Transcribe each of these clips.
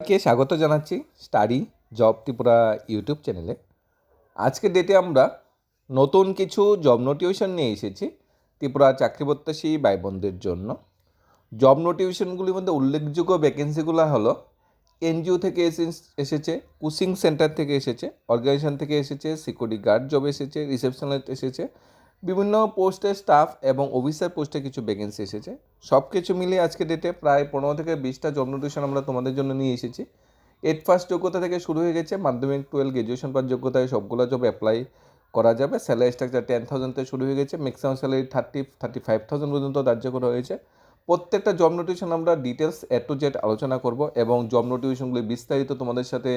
কে স্বাগত জানাচ্ছি study job Tripura YouTube চ্যানেলে। আজকের ডেটে আমরা নতুন কিছু জব নোটিফিকেশন নিয়ে এসেছি ত্রিপুরা চাকরি প্রত্যাশী ভাই বোনদের জন্য। জব নোটিফিকেশনগুলির মধ্যে উল্লেখযোগ্য ভ্যাকেন্সিগুলো হলো এনজিও থেকে এসে- এসেছে কোচিং সেন্টার থেকে এসেছে অর্গানাইজেশন থেকে এসেছে সিকিউরিটি গার্ড জব এসেছে রিসেপশনিস্ট এসেছে বিভিন্ন পোস্টে স্টাফ এবং অফিসার পোস্টে কিছু ভ্যাকেন্সি এসেছে। সব কিছু মিলিয়ে আজকে ডেটে প্রায় পনেরো থেকে বিশটা জব নোটিফিকেশন আমরা তোমাদের জন্য নিয়ে এসেছি। এইট ফার্স্ট যোগ্যতা থেকে শুরু হয়ে গেছে, মাধ্যমিক টুয়েলভ গ্রাজুয়েশন পাস যোগ্যতায় সবগুলো জব অ্যাপ্লাই করা যাবে। স্যালারি স্ট্রাকচার টেন থাউজেন্ড থেকে শুরু হয়ে গেছে maximum salary thirty thirty five thousand পর্যন্ত ধার্য করা হয়েছে। প্রত্যেকটা জব নোটিফিকেশন আমরা ডিটেলস এ টু জেড আলোচনা করব এবং জব নোটিফিকেশনগুলি বিস্তারিত তোমাদের সাথে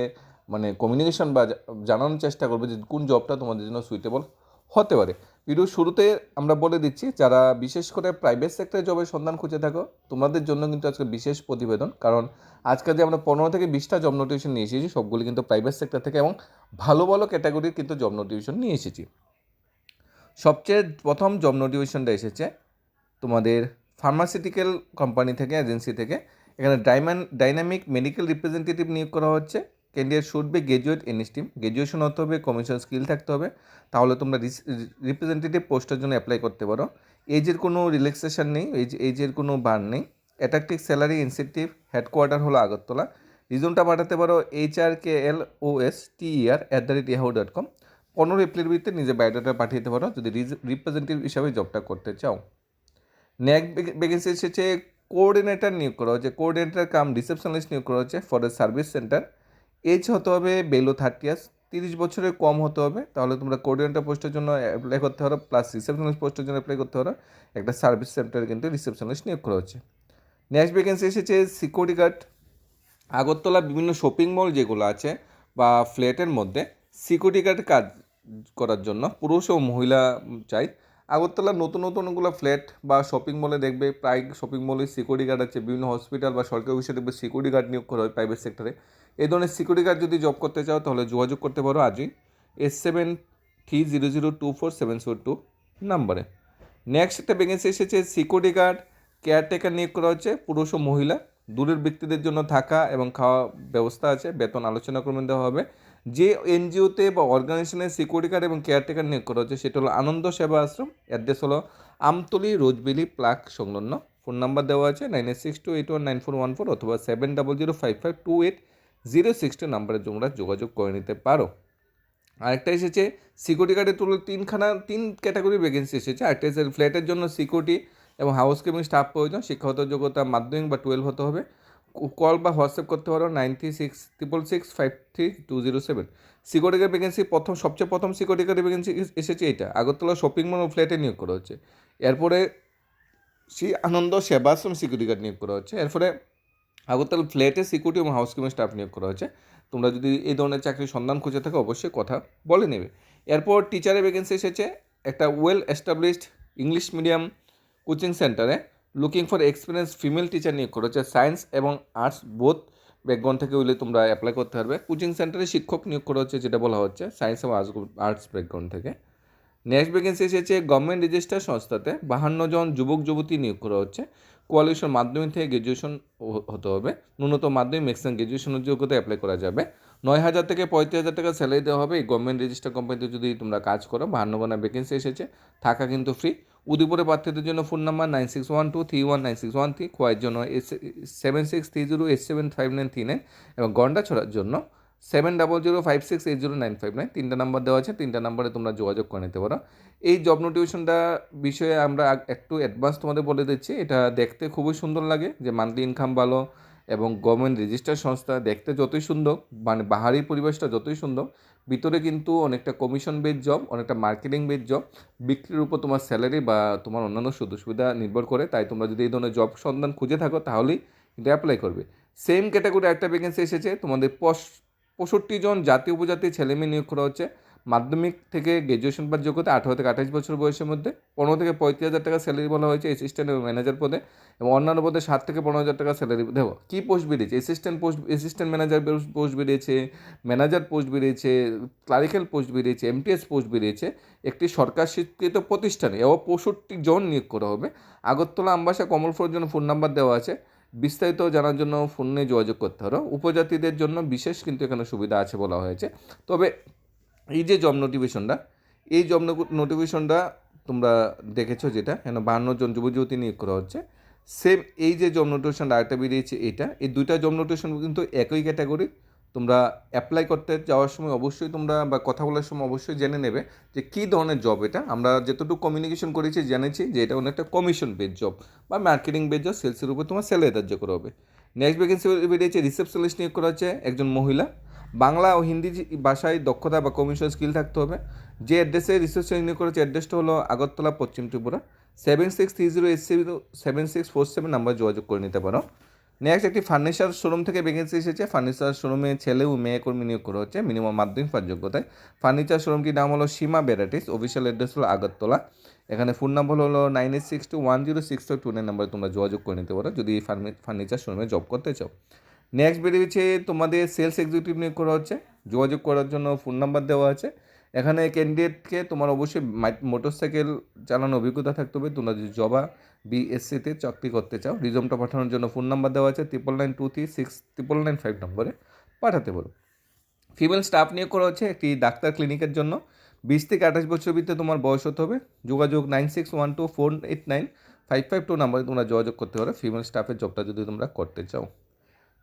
মানে কমিউনিকেশন বা জানানোর চেষ্টা করব যে কোন জবটা তোমাদের জন্য সুইটেবল হতে পারে। ভিডিও শুরুতে আমরা বলে দিচ্ছি, যারা বিশেষ করে প্রাইভেট সেক্টরে জবের সন্ধান খুঁজে থাকো, তোমাদের জন্য কিন্তু আজকে বিশেষ প্রতিবেদন। কারণ আজকে যে আমরা পনেরো থেকে বিশটা জব নোটিফিকেশন নিয়ে এসেছি, সবগুলি কিন্তু প্রাইভেট সেক্টর থেকে এবং ভালো ভালো ক্যাটাগরির কিন্তু জব নোটিফিকেশন নিয়ে এসেছি। সবচেয়ে প্রথম জব নোটিফিকেশনটা এসেছে তোমাদের ফার্মাসিউটিক্যাল কোম্পানি থেকে এজেন্সি থেকে। এখানে ডাইমান ডাইনামিক মেডিকেল রিপ্রেজেন্টেটিভ নিয়োগ করা হচ্ছে। Candidate should be graduate in stream graduation হতে হবে কমিশন স্কিল থাকতে হবে। তাহলে তোমরা রিপ্রেজেন্টেটিভ পোস্টের জন্য অ্যাপ্লাই করতে পারো। এজের কোনো রিল্যাক্সেশন নেই এজ এজের কোনো বার নেই। অ্যাট্রাকটিভ স্যালারি ইনসেন্টিভ হেডকোয়ার্টার হলো আগরতলা। রিজনটা পাঠাতে পারো H R K L O S T R at the rate Yahoo dot com পনেরো এপ্রিল ভিত্তিতে নিজের বায়োডাটা পাঠিয়ে দিতে পারো, যদি রিপ্রেজেন্টেটিভ হিসাবে জবটা করতে চাও। নেক ভ্যাকেন্সি এসেছে কোঅর্ডিনেটর নিয়োগ করা হচ্ছে কোঅর্ডিনেটর কাম রিসেপশনিস্ট নিয়োগ করা হচ্ছে for a service centre age হতে হবে বেলো থার্টি ইয়ার্স তিরিশ বছরের কম হতে হবে, তাহলে তোমরা কোঅর্ডিনেটর পোস্টের জন্য অ্যাপ্লাই করতে পারো প্লাস রিসেপশনিস্ট পোস্টের জন্য অ্যাপ্লাই করতে পারো, একটা সার্ভিস সেন্টারে কিন্তু রিসেপশনিস্ট নিয়োগ করা হচ্ছে। নেক্সট ভ্যাকেন্সি এসেছে সিকিউরিটি গার্ড আগরতলা বিভিন্ন শপিং মল যেগুলো আছে বা ফ্ল্যাটের মধ্যে সিকিউরিটি গার্ড কাজ করার জন্য পুরুষ ও মহিলা চাই। আগরতলার নতুন নতুনগুলো ফ্ল্যাট বা শপিং মলে দেখবে, প্রায় শপিং মলে সিকিউরিটি গার্ড আছে, বিভিন্ন হসপিটাল বা সরকারি অফিসে দেখবে সিকিউরিটি গার্ড নিয়োগ করা হয় প্রাইভেট সেক্টরে এই ধরনের সিকিউরিটি গার্ড যদি জব করতে চাও, তাহলে যোগাযোগ করতে পারো আজই S seven three zero zero two four seven four two নাম্বারে। নেক্সট একটা ভ্যাকেন্সি এসেছে সিকিউরিটি গার্ড কেয়ারটেকার নিয়োগ করা হচ্ছে পুরুষ ও মহিলা। দূরের ব্যক্তিদের জন্য থাকা এবং খাওয়া ব্যবস্থা আছে, বেতন আলোচনা ক্রমে দেওয়া হবে। যে এনজিওতে বা অর্গানাইজেশনে সিকিউরিটি গার্ড এবং কেয়ারটেকার নিয়োগ করা হচ্ছে, সেটা হলো আনন্দ সেবা আশ্রম। অ্যাড্রেস হলো আমতলি, রোজবেলি প্লাক সংলগ্ন। ফোন নাম্বার দেওয়া আছে nine eight six two eight one nine four one four অথবা seven double zero five five two eight zero sixty নাম্বারে তোমরা যোগাযোগ করে নিতে পারো। আরেকটা এসেছে সিকিউরিটি গার্ডের তুলে তিনখানা, তিন ক্যাটাগরির ভ্যাকেন্সি এসেছে। আরেকটা এসেছে ফ্ল্যাটের জন্য সিকিউরিটি এবং হাউস কিপিং স্টাফ প্রয়োজন, শিক্ষাগত যোগ্যতা, মাধ্যমিক বা টুয়েলভ হতে হবে। কল বা হোয়াটসঅ্যাপ করতে পারো nine three six triple six five three two zero seven security guard vacancy প্রথম, সবচেয়ে প্রথম সিকিউরিটি গার্ডের ভ্যাকেন্সি এসেছে এটা। আগরতলা শপিং মল ও ফ্ল্যাটে নিয়োগ করা হচ্ছে। এরপরে শ্রী আনন্দ সেবাশ্রম সিকিউরিটি গার্ড নিয়োগ করা হচ্ছে। এরপরে আগরতলা ফ্ল্যাটে সিকিউরিটি এবং হাউস কিপিং স্টাফ নিয়োগ করা হচ্ছে তোমরা যদি এই ধরনের চাকরির সন্ধান খুঁজে থাকো, অবশ্যই কথা বলে নেবে। এরপর টিচারের ভ্যাকেন্সি এসেছে একটা well established English medium coaching সেন্টারে looking for experience female teacher নিয়োগ করা হচ্ছে সায়েন্স এবং আর্টস বোথ ব্যাকগ্রাউন্ড থেকে হইলে তোমরা অ্যাপ্লাই করতে পারবে। কোচিং সেন্টারে শিক্ষক নিয়োগ করা হচ্ছে, যেটা বলা হচ্ছে সায়েন্স এবং আর্টস ব্যাকগ্রাউন্ড থেকে। নেক্সট ভ্যাকেন্সি এসেছে গভর্নমেন্ট রেজিস্টার সংস্থাতে। বাহান্ন জন যুবক যুবতী নিয়োগ করা হচ্ছে। কোয়ালিফিকেশন মাধ্যমিক থেকে গ্র্যাজুয়েশন হতে হবে। ন্যূনতম মাধ্যমিক ম্যাক্সিমাম গ্র্যাজুয়েশনের যোগ্যতা অ্যাপ্লাই করা যাবে। নয় হাজার থেকে পঁয়ত্রিশ হাজার টাকা স্যালারি দেওয়া হবে। এই গভর্নমেন্ট রেজিস্টার কোম্পানিতে যদি তোমরা কাজ করো, বাহান্ন ভ্যাকেন্সি এসেছে, থাকা কিন্তু ফ্রি উদয়পুরে প্রার্থীদের জন্য phone number nine six one two three one nine six one three খোয়াইয়ের জন্য S seven six three zero eight seven five nine three nine এবং গন্ডা ছড়ার জন্য seven double zero five six eight zero nine five nine তিনটা number দেওয়া আছে, তিনটা নাম্বারে তোমরা যোগাযোগ করে নিতে পারো। এই জব নোটিফিকেশনটা বিষয়ে আমরা একটু অ্যাডভান্স তোমাদের বলে দিচ্ছি। এটা দেখতে খুবই সুন্দর লাগে, যে মান্থলি ইনকাম ভালো এবং গভর্নমেন্ট রেজিস্টার সংস্থা দেখতে যতই সুন্দর মানে বাহারি পরিবেশটা যতই সুন্দর, ভিতরে কিন্তু অনেকটা কমিশন বেজ জব অনেকটা মার্কেটিং বেজ জব বিক্রির উপর তোমার স্যালারি বা তোমার অন্যান্য সুযোগ সুবিধা নির্ভর করে। তাই তোমরা যদি এই ধরনের জব সন্ধান খুঁজে থাকো, তাহলেই কিন্তু অ্যাপ্লাই করবে। সেম ক্যাটাগরি একটা ভ্যাকেন্সি এসেছে, তোমাদের পশ পঁয়ষট্টি জন জাতীয় উপজাতি ছেলেমেয়ে নিয়োগ করা হচ্ছে। মাধ্যমিক থেকে গ্র্যাজুয়েশন পাস যোগ্যতা আঠারো থেকে আঠাশ বছর বয়সের মধ্যে। পনেরো থেকে পঁয়ত্রিশ হাজার টাকা স্যালারি বলা হয়েছে অ্যাসিস্ট্যান্ট এবং ম্যানেজার পদে এবং অন্যান্য পদে সাত থেকে পনেরো হাজার টাকা স্যালারি দেখো, কী পোস্ট বেরিয়েছে? Assistant post assistant manager post বেরিয়েছে ম্যানেজার পোস্ট বেরিয়েছে ক্লারিক্যাল পোস্ট বেরিয়েছে এমটিএস পোস্ট বেরিয়েছে। একটি সরকার স্বীকৃত প্রতিষ্ঠানে এবং পঁয়ষট্টি জন নিয়োগ করা হবে। আগরতলা, আমবাসা কমল ফ্লোর জন্য ফোন নাম্বার দেওয়া আছে। বিস্তারিত জানার জন্য ফোনে যোগাযোগ করতে হলো উপজাতিদের জন্য বিশেষ কিন্তু এখানে সুবিধা আছে বলা হয়েছে। তবে এই যে জব নোটিফিকেশনটা এই জব নোটিফিকেশনটা তোমরা দেখেছ যেটা কেন বাহান্ন জন যুব যুবতী নিয়োগ করা হচ্ছে। সেম এই যে জব নোটিফিকেশন আরেকটা বেরিয়েছে, এটা। এই দুইটা জব নোটিফিকেশন কিন্তু একই ক্যাটাগরি তোমরা অ্যাপ্লাই করতে যাওয়ার সময় অবশ্যই তোমরা বা কথা বলার সময় অবশ্যই জেনে নেবে যে কী ধরনের জব এটা। আমরা যতটুকু কমিউনিকেশন করেছি, জেনেছি যে এটা অনেকটা কমিশন বেজ জব বা মার্কেটিং বেজ জব সেলসের উপর তোমার স্যালারি ধার্য করা হবে। নেক্সট ভ্যাকেন্সি বেরিয়েছে রিসেপশনিস্ট নিয়োগ করা হচ্ছে একজন মহিলা। বাংলা ও হিন্দি ভাষায় দক্ষতা বা কমিশন স্কিল থাকতে হবে। যে অ্যাড্রেসে রিসেপশন নিয়োগ করেছে অ্যাড্রেসটা হলো Agartala, Paschim Tripura. Seven six three zero eight zero seven six four seven number যোগাযোগ করে নিতে পারো। নেক্সট একটি ফার্নিচার শোরুম থেকে ভ্যাকেন্সি এসেছে। ফার্নিচার শোরুমে ছেলে ও মেয়ে কর্মী নিয়োগ করা হচ্ছে মিনিমাম মাধ্যমিক পাস যোগ্যতায়। ফার্নিচার শোরুমটির নাম হলো সীমা ভ্যারাইটিস অফিসিয়াল অ্যাড্রেস হলো আগরতলা। এখানে ফোন নাম্বার হলো nine eight six two one zero six two nine নাম্বারে তোমরা যোগাযোগ করে নিতে পারো যদি ফার্নিচার শোরুমে জব করতে চাও। নেক্সট বেরিয়েছে তোমাদের সেলস এক্সিকিউটিভ নিয়োগ করা হচ্ছে। যোগাযোগ করার জন্য ফোন নাম্বার দেওয়া আছে। এখানে ক্যান্ডিডেটকে তোমার অবশ্যই মোটর সাইকেল চালানোর অভিজ্ঞতা থাকতে হবে। তোমরা যদি জবা বিএসসিতে চাকরি করতে চাও রিজমটা পাঠানোর জন্য ফোন নাম্বার দেওয়া আছে triple nine two three six triple nine five নম্বরে পাঠাতে পারো। ফিমেল স্টাফ নিয়োগ করা হচ্ছে একটি ডাক্তার ক্লিনিকের জন্য। বিশ থেকে আঠাশ বছর ভিতরে তোমার বয়স হতে হবে। যোগাযোগ nine six one two four eight nine five five two নাম্বারে তোমরা যোগাযোগ করতে পারো। ফিমেল স্টাফের জবটা যদি তোমরা করতে চাও।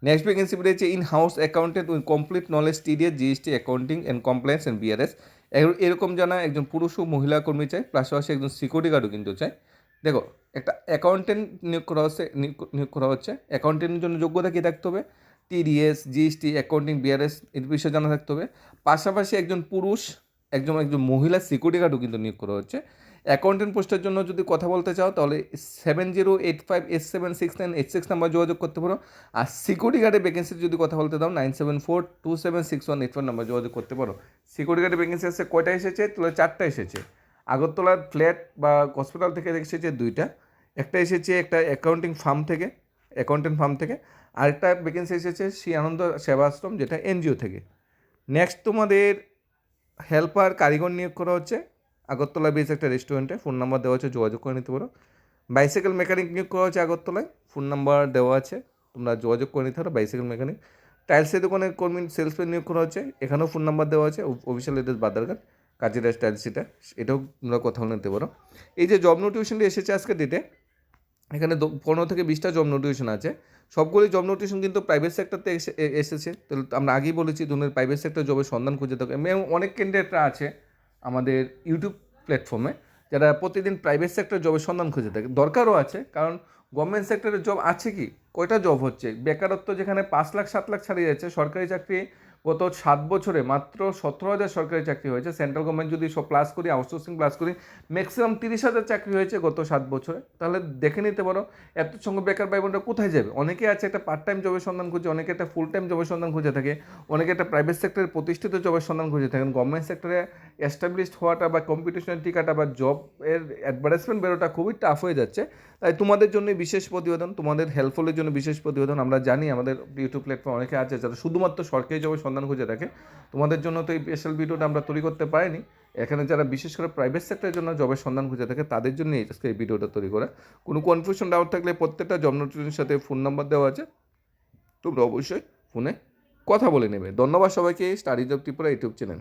নেক্সট ভ্যাকেন্সি রয়েছে in house accountant with complete knowledge TDS GST accounting and compliance and BRS এরকম জানা একজন পুরুষ ও মহিলা কর্মী চাই পাশাপাশি একজন সিকিউরিটি গার্ডও কিন্তু চাই দেখো, একটা অ্যাকাউন্টেন্ট নিয়োগ করা হচ্ছে, নিয়োগ- করা হচ্ছে। অ্যাকাউন্টেন্টের জন্য যোগ্যতা কী থাকতে হবে? টিডিএস জিএসটি অ্যাকাউন্টিং বিআরএস এর বিষয়ে জানা থাকতে হবে। পাশাপাশি একজন পুরুষ, একজন একজন মহিলা সিকিউরিটি গার্ডও কিন্তু নিয়োগ করা হচ্ছে। অ্যাকাউন্টেন্ট পোস্টের জন্য যদি কথা বলতে চাও, তাহলে seven zero eight five eight seven six nine eight six number যোগাযোগ করতে পারো। আর সিকিউরিটি গার্ডের ভ্যাকেন্সি যদি কথা বলতে দাও nine seven four two seven six one eight four number যোগাযোগ করতে পারো। সিকিউরিটি গার্ডের ভ্যাকেন্সি আছে কয়টা এসেছে? তাহলে চারটা এসেছে। আগরতলার ফ্ল্যাট বা হসপিটাল থেকে এসেছে দুইটা। একটা এসেছে একটা অ্যাকাউন্টিং ফার্ম থেকে অ্যাকাউন্টেন্ট ফার্ম থেকে। আরেকটা ভ্যাকেন্সি এসেছে শ্রী আনন্দ সেবাশ্রম, যেটা এনজিও থেকে। নেক্সট তোমাদের হেল্পার কারিগর নিয়োগ করা হচ্ছে। আগরতলা বেস একটা রেস্টুরেন্টে ফোন নাম্বার দেওয়া আছে, যোগাযোগ করে নিতে পারো। বাইসাইকেল মেকানিক নিয়োগ করা হচ্ছে আগরতলায়, ফোন নাম্বার দেওয়া আছে, তোমরা যোগাযোগ করে নিতে পারো বাইসাইকেল মেকানিক টাইলসের দোকানে কর্মী সেলসম্যান নিয়োগ করা হচ্ছে এখানেও ফোন নাম্বার দেওয়া আছে অফিসিয়াল এড্রেস বাদারঘাট, কাজিরাজ টাইলস এটা, এটাও তোমরা কথা বলে নিতে পারো। এই যে জব নোটিফিকেশনটি এসেছে আজকে ডেটে এখানে পনেরো থেকে বিশটা জব নোটিফিকেশন আছে। সবগুলি জব নোটিফিকেশন কিন্তু প্রাইভেট সেক্টরতে এসে এসেছে। তাহলে আমরা আগেই বলেছি ধরনের প্রাইভেট সেক্টর জবের সন্ধান খুঁজে থাকে অনেক ক্যান্ডিডেটরা আছে আমাদের ইউটিউব প্ল্যাটফর্মে যারা প্রতিদিন প্রাইভেট সেক্টর জবের সন্ধান খুঁজে থাকে। দরকারও আছে, কারণ গভর্নমেন্ট সেক্টরের জব আছে কি? কয়টা জব হচ্ছে? বেকারত্ব যেখানে পাঁচ লাখ, সাত লাখ ছাড়িয়ে যাচ্ছে, সরকারি চাকরি গত সাত বছরে মাত্র সতেরো হাজার সরকারি চাকরি হয়েছে। সেন্ট্রাল গভর্নমেন্ট যদি সব প্লাস করি আউটসোর্সিং প্লাস করি ম্যাক্সিমাম তিরিশ হাজার চাকরি হয়েছে গত সাত বছরে। তাহলে দেখে নিতে পারো, এত সঙ্গে বেকার ভাই কোথায় যাবে? অনেকে আছে একটা পার্ট টাইম জবের সন্ধান খুঁজে, অনেকে একটা ফুল টাইম জবের সন্ধান খুঁজে থাকে, অনেকে একটা প্রাইভেট সেক্টরে প্রতিষ্ঠিত জবের সন্ধান খুঁজে থাকেন। গভর্নমেন্ট সেক্টরে এস্টাবলিশড হওয়াটা বা কম্পিটিশনের টিকাটা বা জব এর অ্যাডভার্টাইজমেন্ট বেরোটা খুবই টাফ হয়ে যাচ্ছে। তাই তোমাদের জন্য বিশেষ প্রতিবেদন, তোমাদের হেল্পফুলের জন্য বিশেষ প্রতিবেদন আমরা জানি, আমাদের ইউটিউব প্ল্যাটফর্ম অনেকে আছে যারা শুধুমাত্র সরকারি জবের সন্ধান খুঁজে থাকে তোমাদের জন্য তো এই স্পেশাল ভিডিওটা আমরা তৈরি করতে পারিনি। এখানে যারা বিশেষ করে প্রাইভেট সেক্টরের জন্য জবের সন্ধান খুঁজে থাকে তাদের জন্য আজকে এই ভিডিওটা তৈরি করা। কোনো কনফিউশন ডাউট থাকলে প্রত্যেকটা জব নোটিফিকেশনের সাথে ফোন নাম্বার দেওয়া আছে। তোমরা অবশ্যই ফোনে কথা বলে নেবে। ধন্যবাদ সবাইকে study job Tripura YouTube channel